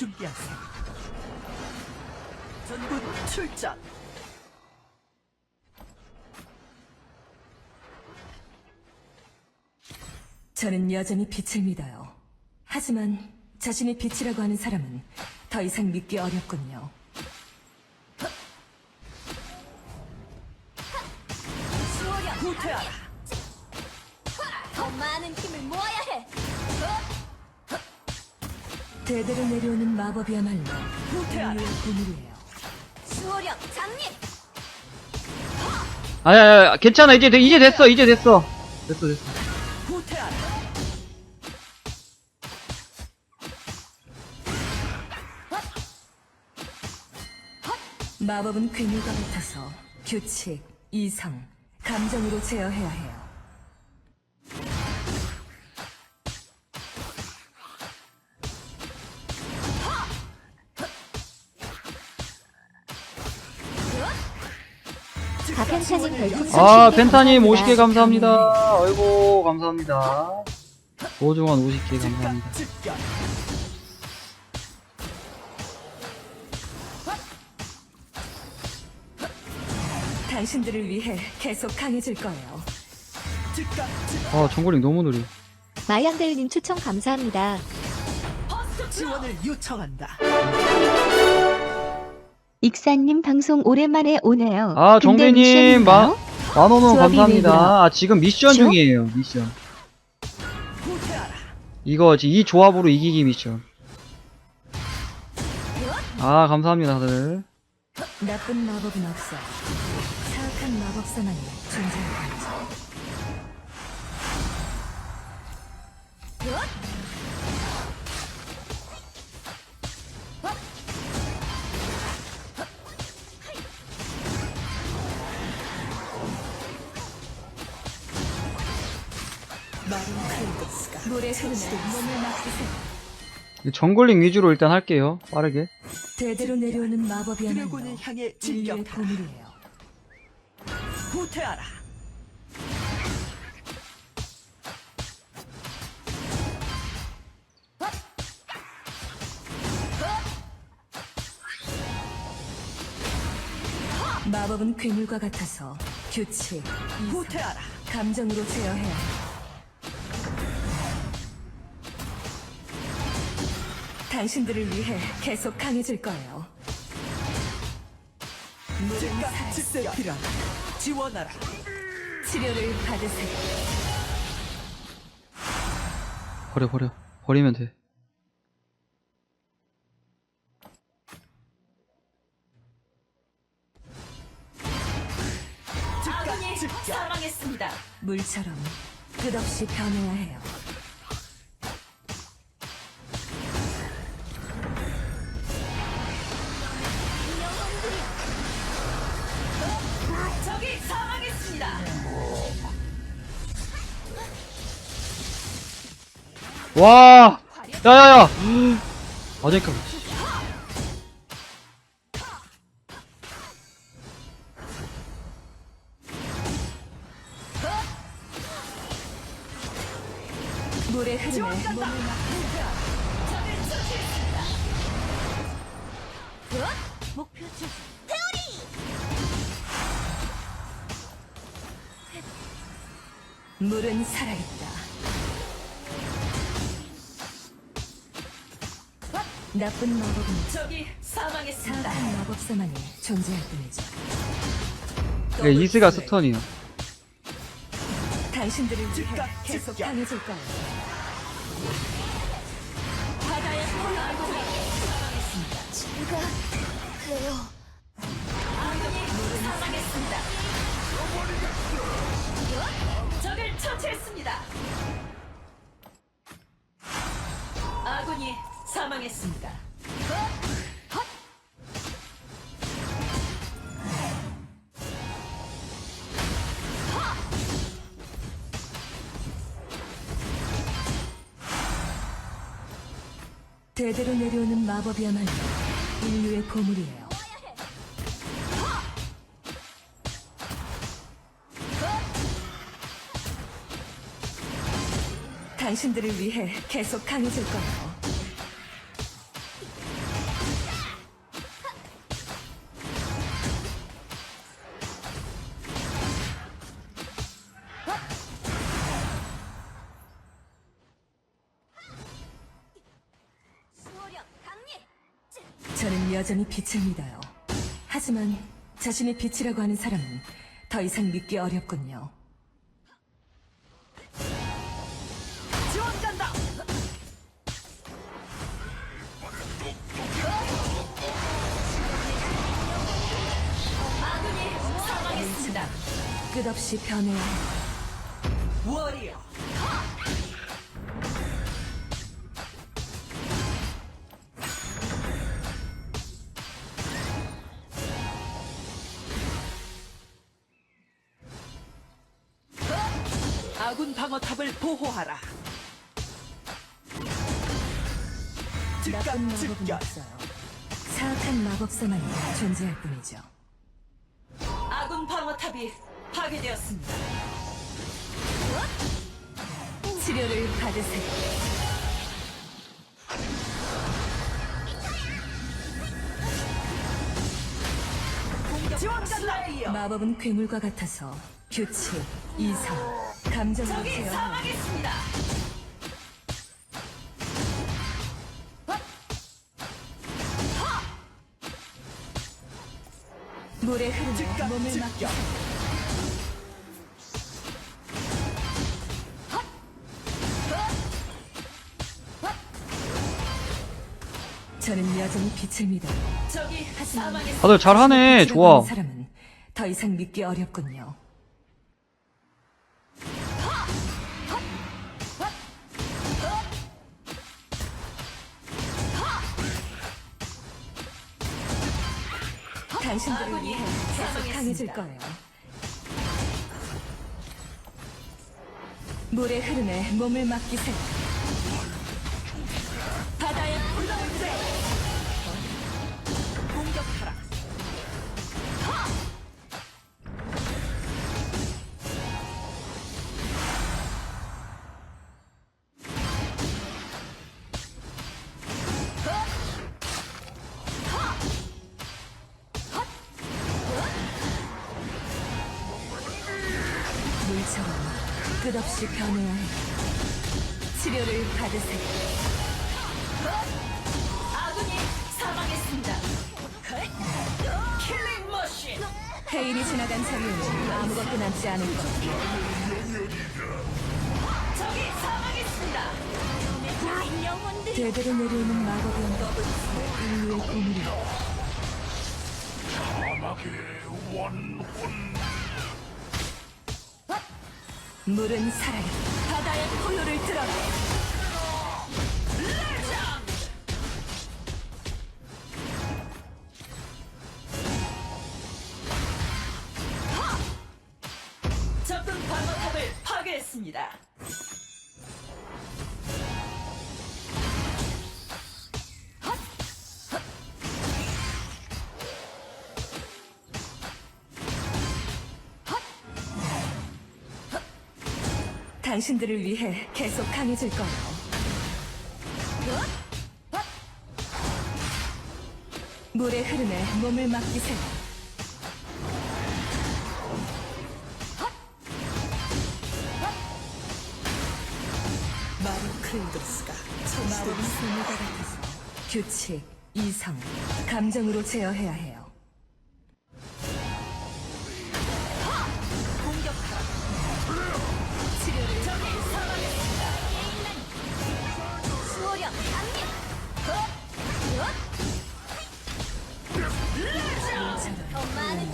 준비하세요. 전군 출전. 저는 여전히 빛을 믿어요. 하지만 자신이 빛이라고 하는 사람은 더 이상 믿기 어렵군요. 후퇴하라. 더 많은 힘을 모아야 해. 대대로 내려오는 마법이야말로 후퇴하라. 인류의 보물이에요. 수호령 장립. 아야, 야, 괜찮아. 이제, 돼- 이제 됐어. 이제 됐어. 됐어, 됐어. 후퇴하라. 마법은 괴물과 같아서 규칙, 이성, 감정으로 제어해야 해요. 아, 10개 펜타님 감사합니다. 50개 감사합니다. 아이고, 감사합니다. 소중한 50개 감사합니다. 당신들을 위해 계속 강해질 거예요. 아, 정글링 너무 느려. 마양대우님 추천 감사합니다. 지원을 요청한다. 익사님 방송 오랜만에 오네요. 아, 근데 미션인가요? 마, 만원원 감사합니다. 아, 지금 미션 그쵸? 중이에요, 미션. 이거, 지- 이 조합으로 이기기 미션. 아, 감사합니다, 다들. 나쁜 마법은 없어. 사악한 마법사만이 존재하는 몸을 맡기세요. 정글링 위주로 일단 할게요, 빠르게. 대대로 내려오는 마법이야말로 드래곤을 향해 인류의 진격하라. 보물이에요. 후퇴하라. 마법은 괴물과 같아서 규칙, 이성, 후퇴하라. 감정으로 제어해야 해요. 당신들을 위해 계속 강해질 거예요. 즉각. 필요하다. 지원하라. 치료를 받으세요. 버려, 버려. 버리면 돼. 즉각. 즉각. 사망했습니다. 물처럼 끝없이 변해야 해요. 사망했습니다. 와! 야야야! 아, 목표 주 물은 살아있다. 나쁜 마법은 적이 사망했습니다. 사악한 마법사만이 존재할 뿐이죠. 네, 이스가 스턴이요. 당신들을 위해 계속. 강해질 거예요. 바다의 폴라이드가 제가 그래요. 적을 처치했습니다. 아군이 사망했습니다. 대대로 내려오는 마법이야말로 인류의 보물이에 당신들을 위해 계속 강해질 거예요. 저는 여전히 빛을 믿어요. 하지만 자신이 빛이라고 하는 사람은 더 이상 믿기 어렵군요. 끝없이 변해야 해요. 워리어. 아군 방어탑을 보호하라. 즉각 마법은 즉결. 없어요. 사악한 마법사만 존재할 뿐이죠. 아군 방어탑이 파괴되었습니다. 치료를 받으세요. 지원. 마법은 괴물과 같아서 규칙, 이성, 감정을 적이 제어해요. 사망했습니다. 흐름에 즉각 몸을. 맡겨 저는 여전히 빛을 하지만 사망했습니다. 다들 잘하네. 좋아. 사람은 더 이상 믿기 어렵군요. 당신들을 위해 계속. 강해질 거예요. 물의 흐름에 몸을 맡기세요. 끝없이 변해야 해요. 치료를 받으세요. 아군이 사망했습니다. 킬링 머신. 페인이 지나간 자리에는 아무것도 남지 않을 거예요. 적이 사망했습니다. 우리 영혼들 제대로 내려오는 마법은 인류의 보물이에요. 물은 살아요. 바다의 포효를 들어라. 당신들을 위해 계속 강해질 거예요. 물의 흐름에 몸을 맡기세요. 마루 클린도스가 마법은 소모가 같아서 규칙, 이성, 감정으로 제어해야 해요.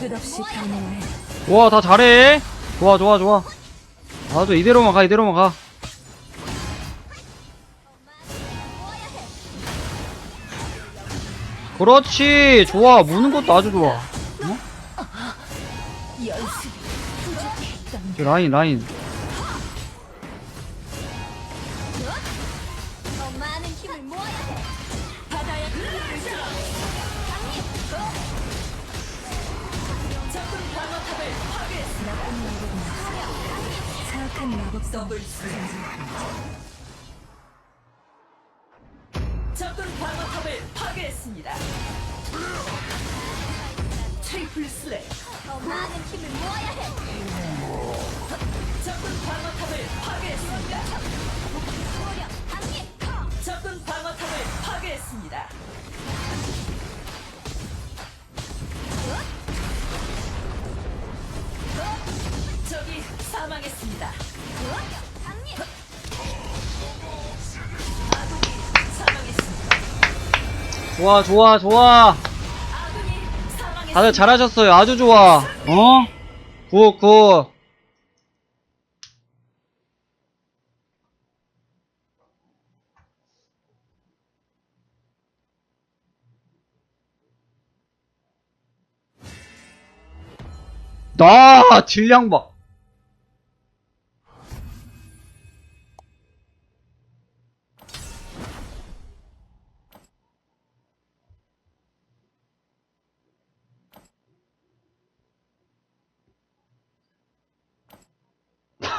끝없이 모아야 해. 변해야 해요. 와, 다 잘해. 좋아, 좋아, 좋아. 아주 이대로만 가, 이대로만 가. 그렇지. 좋아. 무는 것도 아주 좋아. 연습이 부족했던 이제 라인, 라인. 마법 더블 적군 방어탑을 파괴했습니다. 트리플 슬랩 더 많은 힘을 모아야 해. 적군 방어탑을 파괴했습니다. 적군 방어탑을 파괴했습니다. 적이 사망했습니다. 좋아, 좋아, 좋아. 다들 잘하셨어요. 아주 좋아. 어? 굿, 굿. 나 질량 봐.